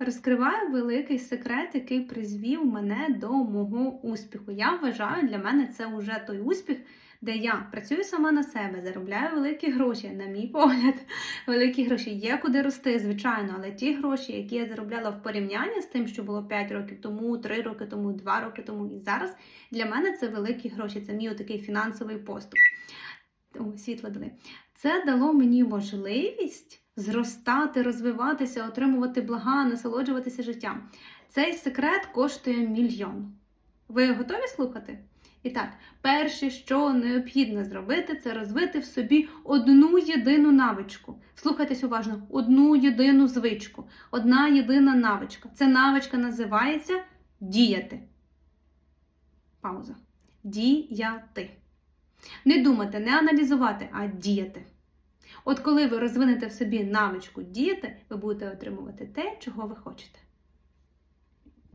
Розкриваю великий секрет, який призвів мене до мого успіху. Я вважаю, для мене це вже той успіх, де я працюю сама на себе, заробляю великі гроші. На мій погляд, великі гроші є куди рости, звичайно, але ті гроші, які я заробляла в порівнянні з тим, що було 5 років тому, 3 роки тому, 2 роки тому і зараз, для мене це великі гроші. Це мій такий фінансовий поступ. О, дали. Це дало мені можливість зростати, розвиватися, отримувати блага, насолоджуватися життям. Цей секрет коштує мільйон. Ви готові слухати? І так, перше, що необхідно зробити, це розвити в собі одну єдину навичку. Слухайтесь уважно, одну єдину звичку, одна єдина навичка. Ця навичка називається діяти. Пауза. Діяти. Не думати, не аналізувати, а діяти. От коли ви розвинете в собі навичку діяти, ви будете отримувати те, чого ви хочете.